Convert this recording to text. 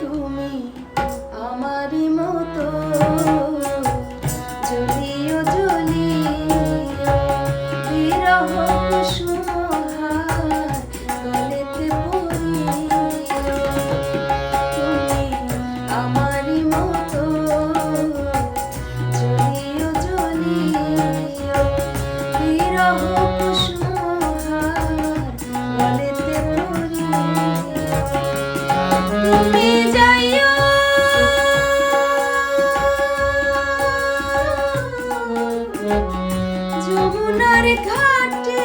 তুমি আমারই মতো। জলিও জ্বলিও ঘাটে